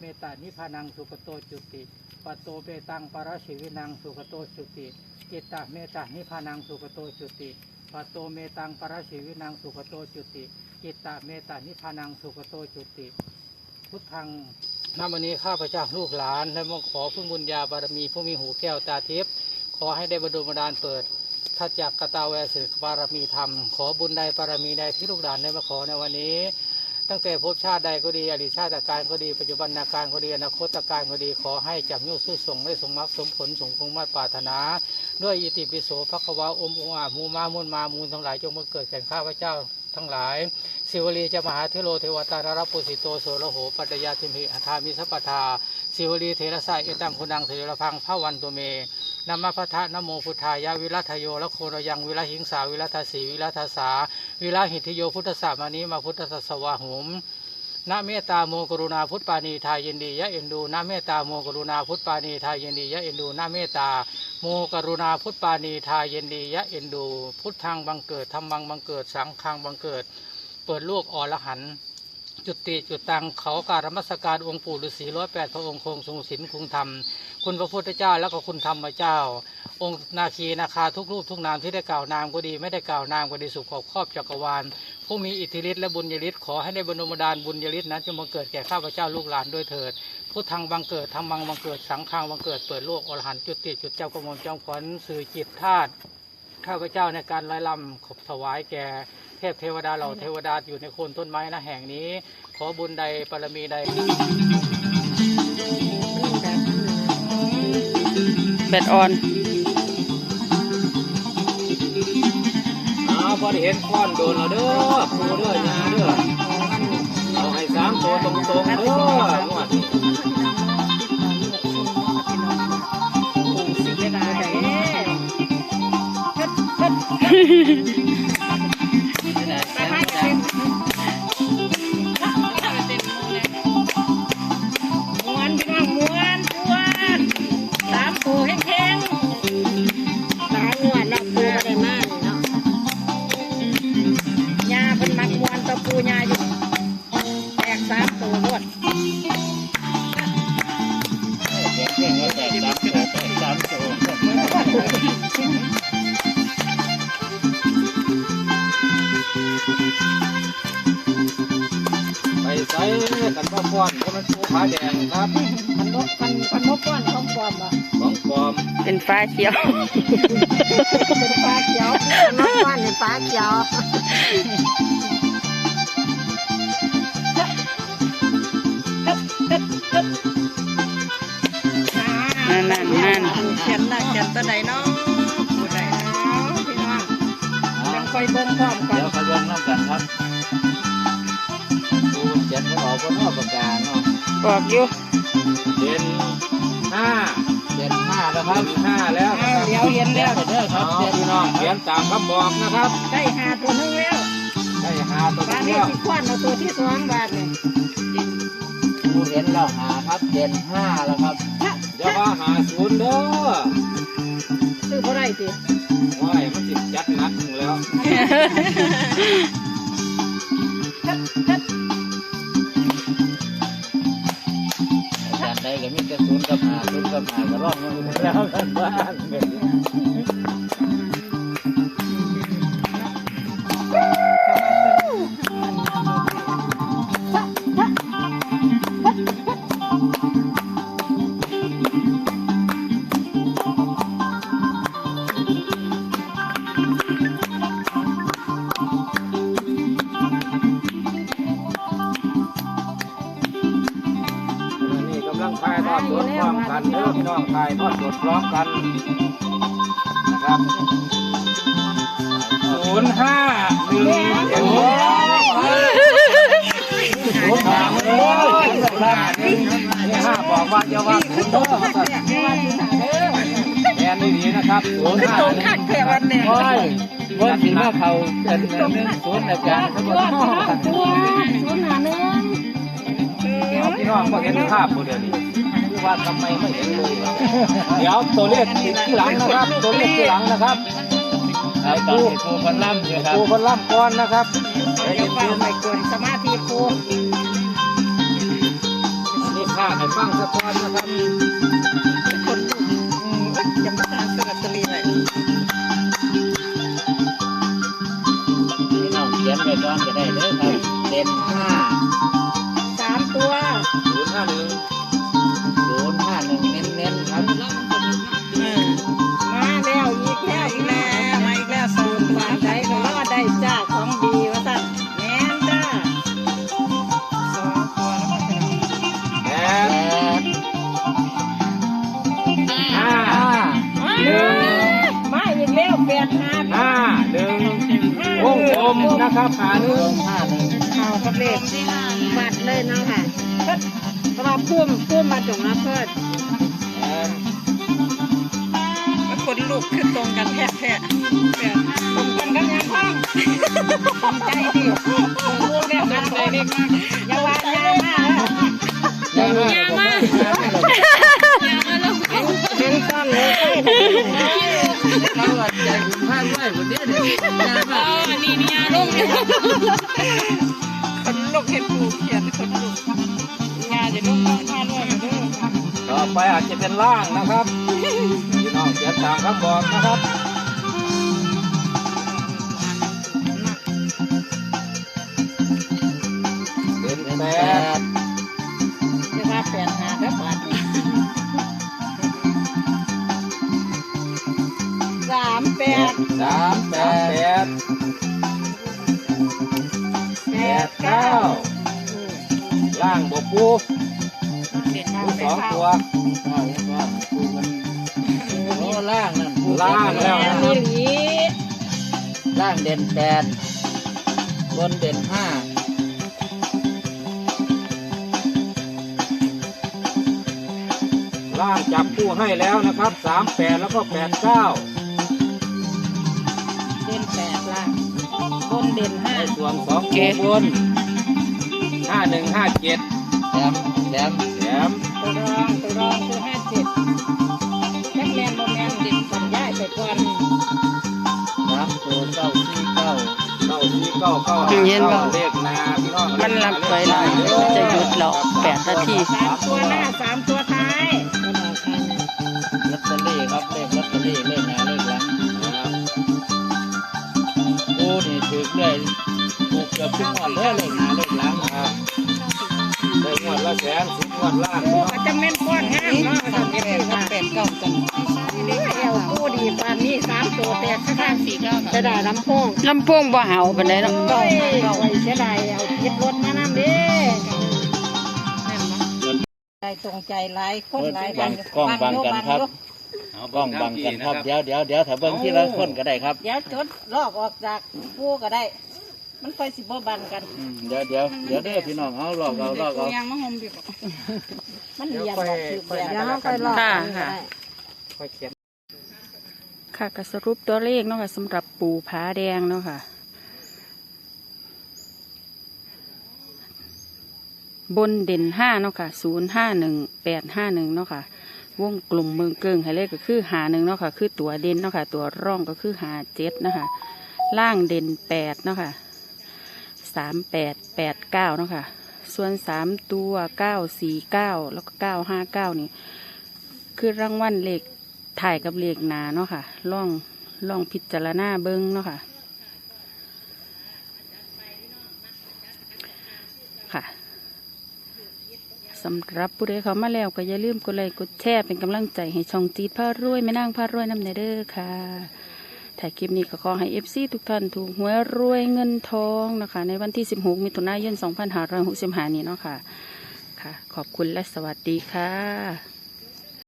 เมตตานิพพานังสุขโตจุติปตโตเปตังปรชีวินังสุขโตจุติจิตตเมตตานิพพานังสุขโตจุติปตโตเมตังปรชีวินังสุขโตจุติจิตตเมตตานิพพานังสุขโตจุติ พุทธังนวันนี้ข้าพเจ้าลูกหลาน และมงขอพึ่งบุญญาบารมีผู้มีหูแก้วตาทิพย์ขอให้ได้บรรดลบันดาลเปิดทัจักกตาแวสิกบารมีธรรม ขอบุญใดบารมีใดที่ลูกหลานได้มาขอในวันนี้ ตั้งแต่ภพชาติใดก็ดีอดีตชาติการก็ดีปัจจุบันนาการก็ดีอนาคตการก็ดีขอให้จับนิ้วสู้ส่งได้สมมักสมผลสมคงมาตรปรารถนา ด้วยอิติปิโสภควาอมองอามูมามุนมามูลทั้งหลายจงมาเกิดแก่ข้าพเจ้าทั้งหลาย สิวลีจะมหาเทโลเทวตารรับปุสิโตโสระโหปัตยาธิมหิอัฏฐามิสัพพทา สิวลีเทระสายเอตังคุณังเทระพังพระวันตุเม นัมมะพะทะนโมพุทธายะวิรัตโยละโคระยังวิรหิงสาวิรัตสีวิรัตสา วิราหิทโยพุทธสามานิมาพุทธสสวาหุมนะเมตตาโมกรุณาพุทธปานีทายินดียะเอ็นดูนะเมตตาโมกรุณาพุทธปานีทายินดียะเอ็นดูนะเมตตาโมกรุณาพุทธปานีทายินดียะเอ็นดู พุทธังบังเกิดธรรมังบังเกิดสังฆังบังเกิด เปิดลูกอรหันต์ จุติจุดตังเขาการมัสการองค์ปู่ฤาษีร้อยแปดพระองค์คงทรงศิลคงธรรม คุณพระพุทธเจ้าแล้วก็คุณธรรมเจ้า องค์นาคีนาคาทุกรูปทุกนามที่ได้กล่าวนามก็ดีไม่ได้กล่าวนามก็ดีสุขขอบครอบจักรวาลผู้มีอิทธิฤทธิ์และบุญญาฤทธิ์ขอให้ได้บรรดาดาลบุญญาฤทธิ์นั้นจงมาเกิดแก่ข้าพเจ้าลูกหลานด้วยเถิดพุทธังบังเกิดธรรมังบังเกิดสังฆังบังเกิดเปิดโลกอรหันต์จุติจุดเจ้ากระม่อมจอมขวัญสื่อจิตธาตุข้าพเจ้าในการร้อยลำขบถวายแก่ เทพเทวดาเหล่าเทวดาอยู่ในโคนต้นไม้นะแห่งนี้ ขอบุญใดบารมีใด แบตออนเอาพอได้เห็นก้อนโดนเราเด้อปูเด้อยาเด้อเอาให้สามตัวตรงๆเด้องวดนี้ ปูขาแดงครับพันนกพันพันนกก้อนของปลอมอะของปลอมเป็นฟ้าเขียว เป็นปลาเขียวพันนกก้อนเป็นปลาเขียวนั่นนั่นนั่นเขียนได้เขียนตัวไหนเนาะตัวไหนพี่น้องยังคอยเบิ่งพร้อมกันเดี๋ยวไปเบิ่งน้ำกันครับปูเจ็ดเขาบอกว่านอกประกาศเนาะ บอกอยู่เด่นห้าเด่นห้าแล้วครับห้าแล้วนะครับเดี๋ยวเห็นแล้วเด้อครับเด่นพี่น้องเขียนตามคำบอกนะครับ ได้หาตัวนึงแล้ว ได้หาตัวบ้านเดีนี้ยวสิควันเอาตัวที่สองบาทเนี่ยปูเห็นแล้วหาครับเด่นห้าแล้วครับเดี๋ยวว่าหาศูนย์เด้อซื้อบ่ได้สิว้ายมันสิจัดหนักแล้ว ศูนย์กับหาศูนย์กับหาก็ร้องมันแล้วกันบ้างนี่ กันนะครับศูนย์ห้าหนึ่งเจ็ดศูนย์ห้าเลยนี่ห้าบอกว่าจะว่าศูนย์เด้อเขาสั่นแทนไม่ดีนะครับศูนย์ห้าหนึ่งเขียนวันเนี่ยโอ้ยว่าสิว่าเขาเป็นหนึ่งศูนย์อาจารย์เขาบอกตัวศูนย์หาหนึ่งพี่น้องก็เห็นภาพหมดเดี๋ยวนี้คือ ว่าทำไมไม่เห็นเลยเดี๋ยวตัวเลขที่หลังนะครับ ตัวเลขที่หลังนะครับไอ้ปูปูพันล่ำอยู่ครับปูพันล่ำก่อนนะครับเดี๋ยวเปล่าไม่กวนสมาธิปูนี่คาคให้ฟังสักก่อนนะครับคนลุกอืมจำตามซื้อลอตเตอรี่ไว้พี่น้องเขียนไปก่อนก็ได้เด้อครับ ห้าหนึ่งวงกลมนะครับหาหนึ่งห้าหนึ่งเอากับเลขบัตรเลยเนาะค่ะเพราะว่าพุ่มพุ่มมาจงนะเพื่อนคนลูกคือตรงกันแท้แท้ตรงกันกันยังพ่องตรงใจดิลูกเนี่ยมันใจนี่ยาวาย่ามาอย่ามาอย่ามากแล้วเป็นซ้อนเลยไปเรา ว่าใจบุญพลาดด้วยวันนี้เนี่ย่ามานี่นี่ลูกคนลงเห็นผูกเขียนคนลูกงานจะลูกต้องพาด้วยมาด้วยต่อไปอาจจะเป็นล่างนะครับพี่น้องเขียนตามคำบอกนะครับ สามแปดแปดแปแปดดเก้าเก้าล่างบวกปูปูสองตัวว่าอย่างว่าปูมันโอ้ล่างนั่นปูล่างแล้วแม่นะคมีรับหลีล่างเด่นแปดบนเด่นห้าล่างจับคู่ให้แล้วนะครับสามแปดแล้วก็แปดเก้า นเด่นห้า ส่วนสองตัวบนห้าหนึ่งห้าเจ็ดแถมแถมแถมตัวรองตัวรองคือห้าเจ็ดแจ็คแมนบอแมนเด่นสัญญาไปก่อนสามตัวเก้าสี่เก้าเก้าสี่เก้าเก้าเย็นบ่ก้าเลขนาพี่น้องมันรับไว้หลายจะหยุดแล้วแปดนาทีสามตัวหน้าสามตัวท้ายลอตเตอรี่ครับเลขลอตเตอรี่เลขห เลยถูกเกือบทุกงวดเลยเลขหน้าเลขหลังครับได้งวดละแสนสิบงวดล่างกูพี่น้องก็จะแม่นก้อนห้ามเนาะทำเอฟซีค่ะแปดเก้าจังเอวกูดีปานนี้สามตัวแตกข้างสี่เก้าจะได้ลำโพงลำโพงบ่เห่าปานใดเนาะโอ้ยไว้เสียดายเอาคิดรถมาน้ำเด้ใจตรงใจหลายคนหลายกล้องกล้องบังกันครับ กล้องบังกันครับเดี๋ยวเดี๋ยวเดี๋ยวถ้าเบิ้งที่ละคนก็ได้ครับเดี๋ยวจดลอกออกจากปูก็ได้ มันค่อยสิบ่บันกันอืมเดี๋ยวเดี๋ยวเดี๋ยวเด้อพี่น้องเอาลอกเอาลอกเอามันเรียนบอกคือแบบเดี๋ยวเราค่อยลอกค่ะค่ะค่อยเขียนค่ะก็สรุปตัวเลขเนาะค่ะสำหรับปูผาแดงเนาะค่ะ บนเด่นห้าเนาะค่ะศูนย์ห้าหนึ่งแปดห้าหนึ่งเนาะค่ะ วงกลุ่มเมืองเกิงให้เลขก็คือหาหนึ่งเนาะค่ะ คือตัวเด่นเนาะค่ะ ตัวร่องก็คือหาเจ็ดนะคะล่างเด่นแปดเนาะค่ะสามแปดแปดเก้าเนาะค่ะ ส่วนสามตัวเก้าสี่เก้าแล้วก็เก้าห้าเก้านี่ คือรางวัลเลขถ่ายกับเลขหนาเนาะค่ะล่องล่องพิจารณาเบิ้งเนาะค่ะ ค่ะ สำหรับผู้ใดเขามาแล้วก็อย่าลืมกดไลค์กดแชร์เป็นกำลังใจให้ช่องจีดพารวยไม่นั่งพารวยน้ำเนเด้อค่ะถ่ายคลิปนี้ก็ขอให้เอฟซีทุกท่านถูกหวยรวยเงินทองนะคะ ในวันที่ 16มิถุนายน2565นี้เนาะค่ะค่ะ ขอบคุณและสวัสดีค่ะ